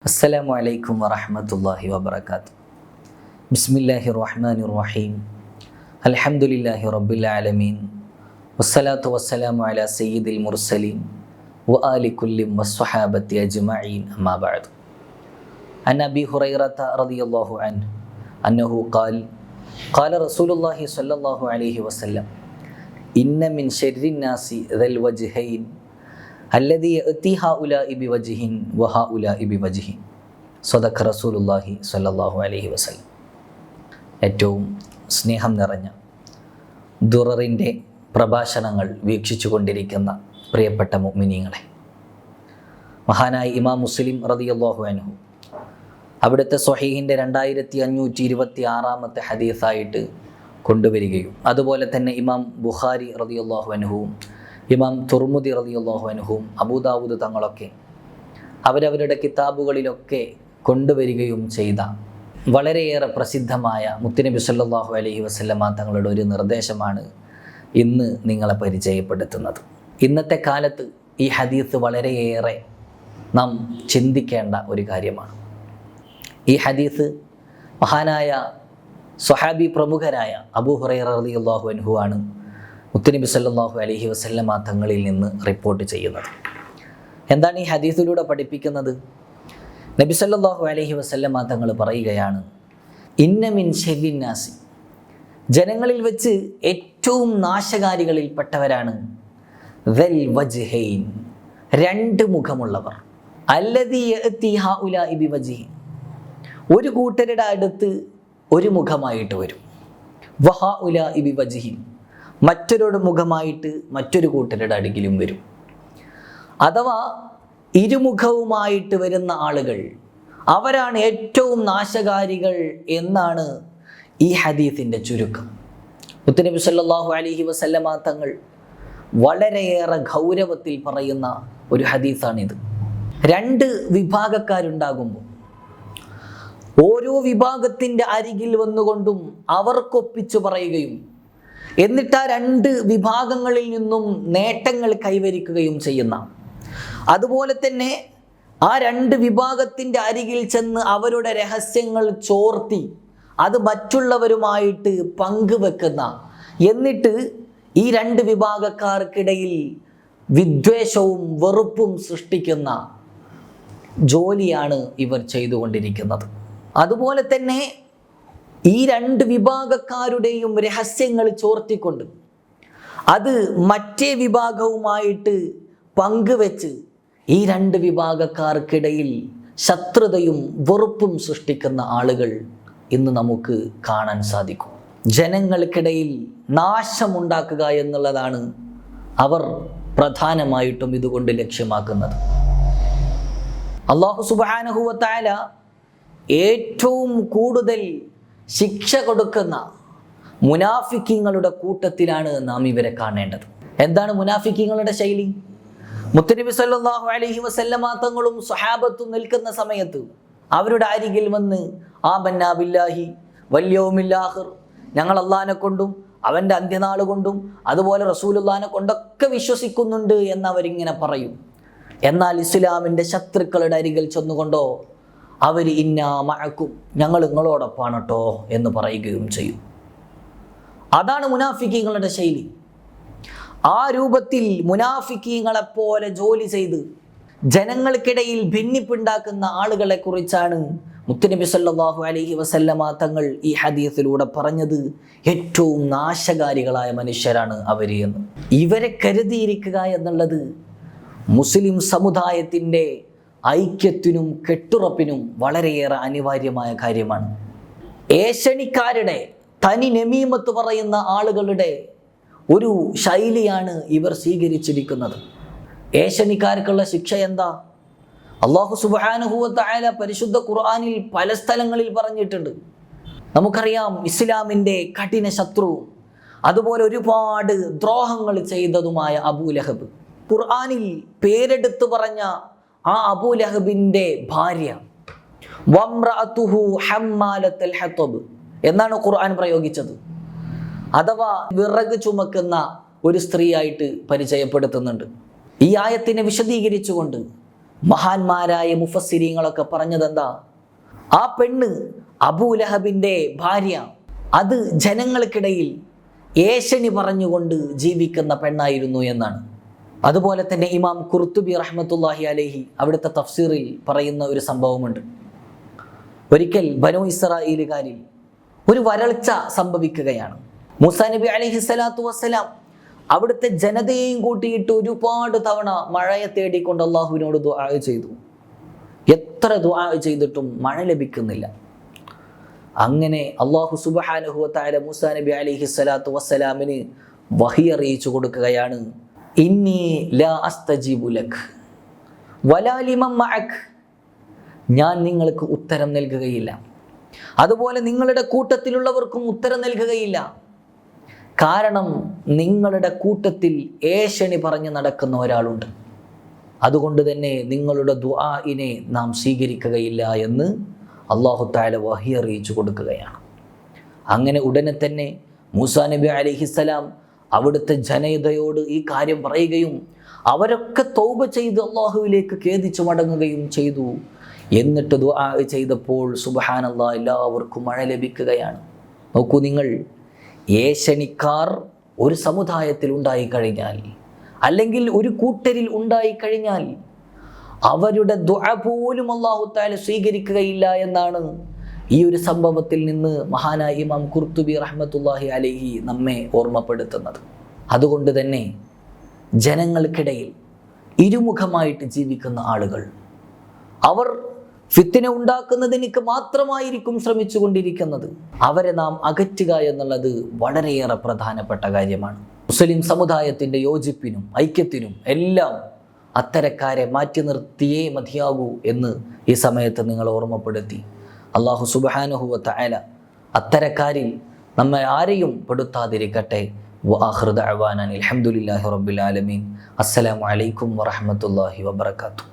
السلام عليكم ورحمة الله وبركاته. بسم الله الرحمن الرحيم. الحمد لله رب العالمين. والصلاة والسلام على سيد المرسلين وآل كل والصحابة أجمعين أما بعد. عن أبي هريرة رضي الله عنه أنه قال قال رسول الله صلى الله عليه وسلم إن من شر الناس ذا الوجهين അല്ലതി EB വജിഹിൻ EB റസൂലുല്ലാഹി സല്ലാഹു അലഹി വസ്ലം ഏറ്റവും സ്നേഹം നിറഞ്ഞ ദുററിന്റെ പ്രഭാഷണങ്ങൾ വീക്ഷിച്ചു കൊണ്ടിരിക്കുന്ന പ്രിയപ്പെട്ട മുഗ്മിനിയങ്ങളെ മഹാനായ ഇമാം മുസ്ലിം റതിയല്ലാഹു അനുഹു അവിടുത്തെ സൊഹീഹിന്റെ രണ്ടായിരത്തി അഞ്ഞൂറ്റി ഇരുപത്തി ആറാമത്തെ ഹദീസായിട്ട് കൊണ്ടുവരികയും അതുപോലെ തന്നെ ഇമാം ബുഖാരി റതിയല്ലാഹു അനുഹുവും ഇമാം തുർമുദി റളിയല്ലാഹു അൻഹുവും അബൂദാവൂദ് തങ്ങളൊക്കെ അവരവരുടെ കിതാബുകളിലൊക്കെ കൊണ്ടുവരികയും ചെയ്ത വളരെയേറെ പ്രസിദ്ധമായ മുത്തുനബി സല്ലാഹു അലഹി വസ്ലമ തങ്ങളുടെ ഒരു നിർദ്ദേശമാണ് ഇന്ന് നിങ്ങളെ പരിചയപ്പെടുത്തുന്നത്. ഇന്നത്തെ കാലത്ത് ഈ ഹദീസ് വളരെയേറെ നാം ചിന്തിക്കേണ്ട ഒരു കാര്യമാണ്. ഈ ഹദീസ് മഹാനായ സ്വഹാബി പ്രമുഖരായ അബൂ ഹുറൈറ റളിയല്ലാഹു അൻഹു ആണ് മുത്തുനബി സല്ലല്ലാഹു അലൈഹി വസല്ലമ തങ്ങളിൽ നിന്ന് റിപ്പോർട്ട് ചെയ്യുന്നത്. എന്താണ് ഈ ഹദീസിലൂടെ പഠിപ്പിക്കുന്നത്? നബി സല്ലല്ലാഹു അലൈഹി വസല്ലമ തങ്ങൾ പറയുകയാണ് ഇന്ന മിൻ ഷെരിന്നാസി ജനങ്ങളിൽ വെച്ച് ഏറ്റവും നാശകാരികളിൽപ്പെട്ടവരാണ് വെൽ വജ്ഹൈൻ രണ്ട് മുഖമുള്ളവർ. അല്ലതി ഒരു കൂട്ടരുടെ അടുത്ത് ഒരു മുഖമായിട്ട് വരും. വഹ ഉല ഇബി വജിഹിൻ മറ്റൊരു മുഖമായിട്ട് മറ്റൊരു കൂട്ടരുടെ അടുക്കിലും വരും. അഥവാ ഇരുമുഖവുമായിട്ട് വരുന്ന ആളുകൾ അവരാണ് ഏറ്റവും നാശകാരികൾ എന്നാണ് ഈ ഹദീസിന്റെ ചുരുക്കം. മുത്തനബി സല്ലാഹു അലഹി വസല്ലമ തങ്ങൾ വളരെയേറെ ഗൗരവത്തിൽ പറയുന്ന ഒരു ഹദീസാണിത്. രണ്ട് വിഭാഗക്കാരുണ്ടാകുമ്പോൾ ഓരോ വിഭാഗത്തിന്റെ അരികിൽ വന്നുകൊണ്ടും അവർക്കൊപ്പിച്ചു പറയുകയും എന്നിട്ട് ആ രണ്ട് വിഭാഗങ്ങളിൽ നിന്നും നേട്ടങ്ങൾ കൈവരിക്കുകയും ചെയ്യുന്ന. അതുപോലെ തന്നെ ആ രണ്ട് വിഭാഗത്തിന്റെ അരികിൽ ചെന്ന് അവരുടെ രഹസ്യങ്ങൾ ചോർത്തി അത് മറ്റുള്ളവരുമായിട്ട് പങ്കുവെക്കുന്ന. എന്നിട്ട് ഈ രണ്ട് വിഭാഗക്കാർക്കിടയിൽ വിദ്വേഷവും വെറുപ്പും സൃഷ്ടിക്കുന്ന ജോലിയാണ് ഇവർ ചെയ്തുകൊണ്ടിരിക്കുന്നത്. അതുപോലെ തന്നെ ഈ രണ്ട് വിഭാഗക്കാരുടെയും രഹസ്യങ്ങൾ ചോർത്തിക്കൊണ്ട് അത് മറ്റേ വിഭാഗവുമായിട്ട് പങ്കുവെച്ച് ഈ രണ്ട് വിഭാഗക്കാർക്കിടയിൽ ശത്രുതയും വെറുപ്പും സൃഷ്ടിക്കുന്ന ആളുകൾ ഇന്ന് നമുക്ക് കാണാൻ സാധിക്കും. ജനങ്ങൾക്കിടയിൽ നാശമുണ്ടാക്കുക എന്നുള്ളതാണ് അവർ പ്രധാനമായിട്ടും ഇതുകൊണ്ട് ലക്ഷ്യമാക്കുന്നത്. അള്ളാഹു സുബാനഹുവത്തായ ഏറ്റവും കൂടുതൽ ശിക്ഷ കൊടുക്കുന്ന മുനാഫിക്കിങ്ങളുടെ കൂട്ടത്തിലാണ് നാം ഇവരെ കാണേണ്ടത്. എന്താണ് മുനാഫിക്കിങ്ങളുടെ ശൈലി? മുത്തനബി സല്ലാഹു അലഹി വസല്ലമ തങ്ങളും സ്വഹാബത്തും നിൽക്കുന്ന സമയത്ത് അവരുടെ അരികിൽ വന്ന് ആ ബന്നാബില്ലാഹി വല്യവുമില്ലാഹിർ ഞങ്ങൾ അള്ളഹാനെ കൊണ്ടും അവന്റെ അന്ത്യനാൾ കൊണ്ടും അതുപോലെ റസൂലുല്ലാനെ കൊണ്ടൊക്കെ വിശ്വസിക്കുന്നുണ്ട് എന്നവരിങ്ങനെ പറയും. എന്നാൽ ഇസ്ലാമിന്റെ ശത്രുക്കളുടെ അരികിൽ ചെന്നുകൊണ്ടോ അവർ ഇന്ന മഴക്കും ഞങ്ങൾ നിങ്ങളോടൊപ്പാണ് കേട്ടോ എന്ന് പറയുകയും ചെയ്യും. അതാണ് മുനാഫിക്കീങ്ങളുടെ ശൈലി. ആ രൂപത്തിൽ മുനാഫിക്കീങ്ങളെ പോലെ ജോലി ചെയ്ത് ജനങ്ങൾക്കിടയിൽ ഭിന്നിപ്പുണ്ടാക്കുന്ന ആളുകളെ കുറിച്ചാണ് മുത്തുനബി സല്ലാഹു അലഹി വസല്ലമ തങ്ങൾ ഈ ഹദീസിലൂടെ പറഞ്ഞത്. ഏറ്റവും നാശകാരികളായ മനുഷ്യരാണ് അവർ എന്ന്. ഇവരെ കരുതിയിരിക്കുക എന്നുള്ളത് മുസ്ലിം സമുദായത്തിന്റെ ഐക്യത്തിനും കെട്ടുറപ്പിനും വളരെയേറെ അനിവാര്യമായ കാര്യമാണ്. ഏഷണിക്കാരുടെ തനി നമീമത്ത് പറയുന്ന ആളുകളുടെ ഒരു ശൈലിയാണ് ഇവർ സ്വീകരിച്ചിരിക്കുന്നത്. ഏഷണിക്കാർക്കുള്ള ശിക്ഷ എന്താ? അള്ളാഹു സുബാനുഹുവത്തായ പരിശുദ്ധ ഖുർആാനിൽ പല സ്ഥലങ്ങളിൽ പറഞ്ഞിട്ടുണ്ട്. നമുക്കറിയാം ഇസ്ലാമിന്റെ കഠിന ശത്രു അതുപോലെ ഒരുപാട് ദ്രോഹങ്ങൾ ചെയ്തതുമായ അബൂലഹബ്. ഖുർആാനിൽ പേരെടുത്തു പറഞ്ഞ ആ അബൂലഹബിന്റെ ഭാര്യ. എന്നാണ് ഖുർആൻ പ്രയോഗിച്ചത്. അഥവാ വിറക് ചുമക്കുന്ന ഒരു സ്ത്രീയായിട്ട് പരിചയപ്പെടുത്തുന്നുണ്ട്. ഈ ആയത്തിനെ വിശദീകരിച്ചുകൊണ്ട് മഹാന്മാരായ മുഫസ്സിരിങ്ങളൊക്കെ പറഞ്ഞതെന്താ? ആ പെണ്ണ് അബൂലഹബിന്റെ ഭാര്യ. അത് ജനങ്ങൾക്കിടയിൽ ഏഷണി പറഞ്ഞുകൊണ്ട് ജീവിക്കുന്ന പെണ്ണായിരുന്നു എന്നാണ്. അതുപോലെ തന്നെ ഇമാം കുർത്തുബി റഹ്മത്തുല്ലാഹി അലഹി അവിടുത്തെ തഫ്സീറിൽ പറയുന്ന ഒരു സംഭവമുണ്ട്. ഒരിക്കൽ ബനു ഇസ്രായേലുകാരിൽ ഒരു വരൾച്ച സംഭവിക്കുകയാണ്. മൂസ നബി അലഹി സ്വലാത്തു വസ്സലാം അവിടുത്തെ ജനതയെയും കൂട്ടിയിട്ട് ഒരുപാട് തവണ മഴയെ തേടിക്കൊണ്ട് അള്ളാഹുവിനോട് ദുആ ചെയ്തു. എത്ര ദുആ ചെയ്തിട്ടും മഴ ലഭിക്കുന്നില്ല. അങ്ങനെ അള്ളാഹു സുബഹാനുഹുവത്തായ മൂസാ നബി അലഹി സ്വലാത്തു വസ്സലാമിന് വഹി അറിയിച്ചു കൊടുക്കുകയാണ് ഇന്നി ലാ ഞാൻ നിങ്ങൾക്ക് ഉത്തരം നൽകുകയില്ല. അതുപോലെ നിങ്ങളുടെ കൂട്ടത്തിലുള്ളവർക്കും ഉത്തരം നൽകുകയില്ല. കാരണം നിങ്ങളുടെ കൂട്ടത്തിൽ ഏഷണി പറഞ്ഞ് നടക്കുന്ന ഒരാളുണ്ട്. അതുകൊണ്ട് തന്നെ നിങ്ങളുടെ ദുആഇനെ നാം സ്വീകരിക്കുകയില്ല എന്ന് അള്ളാഹു താല വഹി അറിയിച്ചു കൊടുക്കുകയാണ്. അങ്ങനെ ഉടനെ തന്നെ മൂസാ നബി അലഹിസ്സലാം അവിടുത്തെ ജനതയോട് ഈ കാര്യം പറയുകയും അവരൊക്കെ തൗബ ചെയ്ത് അള്ളാഹുവിലേക്ക് ഖേദിച്ചു മടങ്ങുകയും ചെയ്തു. എന്നിട്ട് ദുആ ചെയ്തപ്പോൾ അള്ളാഹ് എല്ലാവർക്കും മഴ ലഭിക്കുകയാണ്. നോക്കൂ നിങ്ങൾ ഏഷണിക്കാർ ഒരു സമുദായത്തിൽ ഉണ്ടായിക്കഴിഞ്ഞാൽ അല്ലെങ്കിൽ ഒരു കൂട്ടരിൽ ഉണ്ടായിക്കഴിഞ്ഞാൽ അവരുടെ ദുആ പോലും അള്ളാഹു സ്വീകരിക്കുകയില്ല എന്നാണ് ഈ ഒരു സംഭവത്തിൽ നിന്ന് മഹാനായ ഇമാം കുർത്തുബി റഹ്മത്തുല്ലാഹി അലഹി നമ്മെ ഓർമ്മപ്പെടുത്തുന്നത്. അതുകൊണ്ട് തന്നെ ജനങ്ങൾക്കിടയിൽ ഇരുമുഖമായിട്ട് ജീവിക്കുന്ന ആളുകൾ അവർ ഫിത്തിനെ ഉണ്ടാക്കുന്നതിനേക്ക് മാത്രമായിരിക്കും ശ്രമിച്ചുകൊണ്ടിരിക്കുന്നത്. അവരെ നാം അകറ്റുക എന്നുള്ളത് വളരെയേറെ പ്രധാനപ്പെട്ട കാര്യമാണ്. മുസ്ലിം സമുദായത്തിന്റെ യോജിപ്പിനും ഐക്യത്തിനും എല്ലാം അത്തരക്കാരെ മാറ്റി നിർത്തിയേ മതിയാകൂ എന്ന് ഈ സമയത്ത് നിങ്ങൾ ഓർമ്മപ്പെടുത്തി. അള്ളാഹു സുബാനുഹുവ അല അത്തരക്കാരിൽ നമ്മെ ആരെയും പെടുത്താതിരിക്കട്ടെ. വാഹൃദ അവാനാൻ അലഹമുല്ലാഹി റബ്ബിൽ അസ്സലാമലൈക്കും വറഹമത്തല്ലാഹി വബർക്കാത്തു